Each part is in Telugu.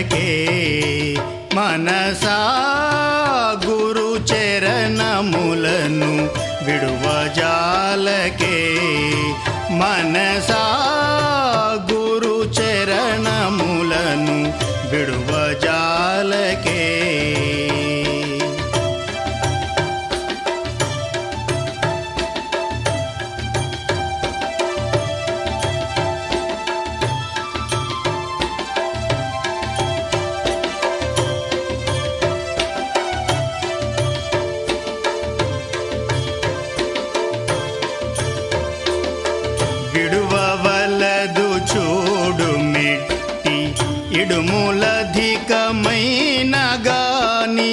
విడువజాలకే మనసా గురు చరణములను విడువజాలకే మనసా ఇడుములధికమైన గాని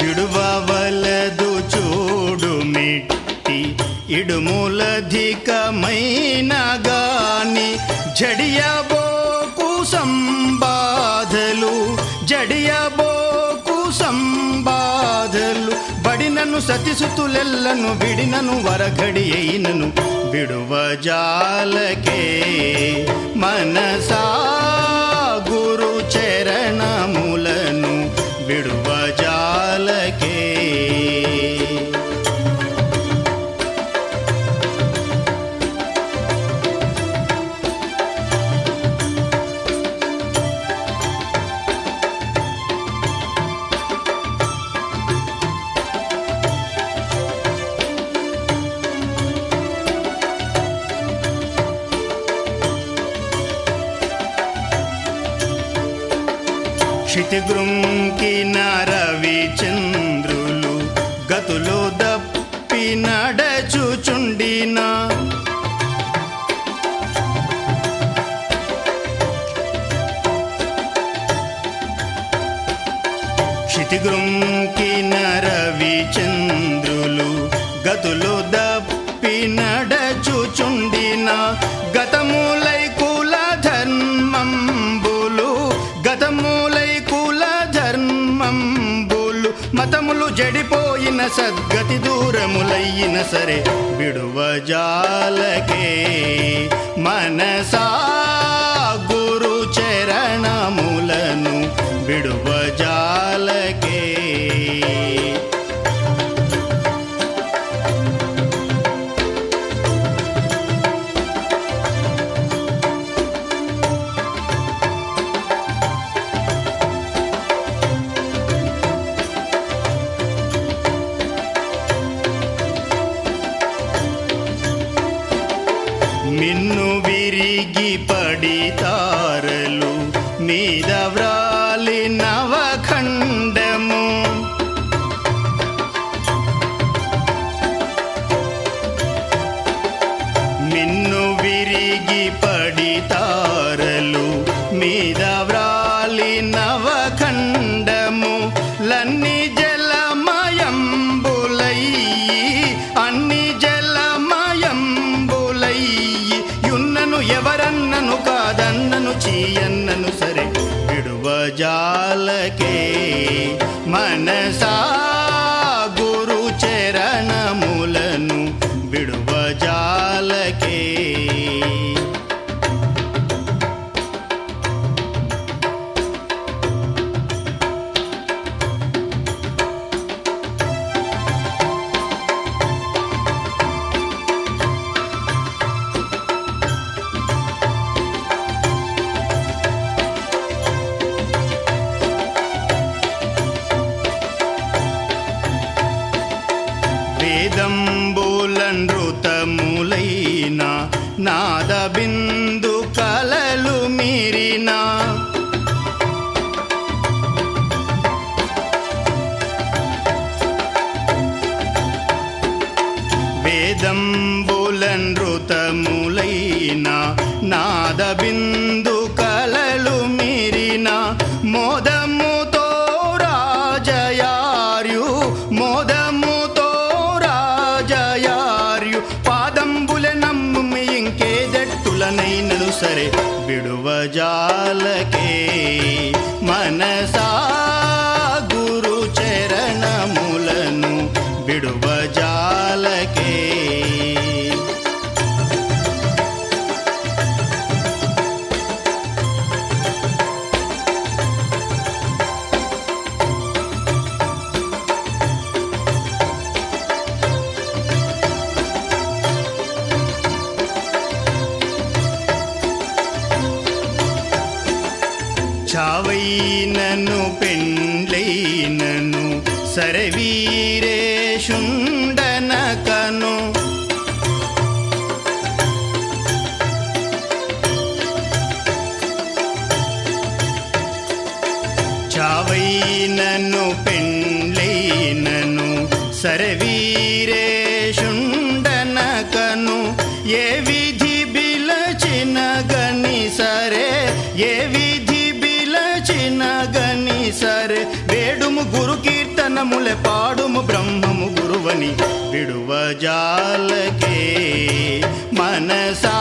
విడువలదు చూడు మిట్టి ఇడుములధికమైన గాని జడియబోకు సంబాధలు జడియబోకు ಸತಿಸುತ್ತುಲೆಲ್ಲನು ಬಿಡಿನನು ವರಘಡಿಯೈನನು ಬಿಡುವ ಜಾಲಕೆ ಮನಸಾ క్షితిగృంకిన రవి చంద్రులు గతులు దప్పి నడచుచుండిన. క్షితిగృంకిన రవి చంద్రులు గతులు దప్పి నడచుచుండిన. గతములై ధర్మంబులు మతములు జడిపోయిన సద్గతి దూరములయ్యిన సరే విడువజాలకే మనసా గురు చరణములను విడువజాలకే ఒలిగి పడి తారలు మీద వ్రాలి నవఖండము. మిన్ను విరిగి நாதபின் విడువజాలకే మనసా చావైనను పెండ్లైనను సరవీరేషుండనకను చావైనను పెండ్లైనను సరవీరేషుండనకను ఏ విధి బిలచిన గని సరే ఏ గురు కీర్తనములే పాడుము బ్రహ్మము గురువని విడువజాలకే మనసా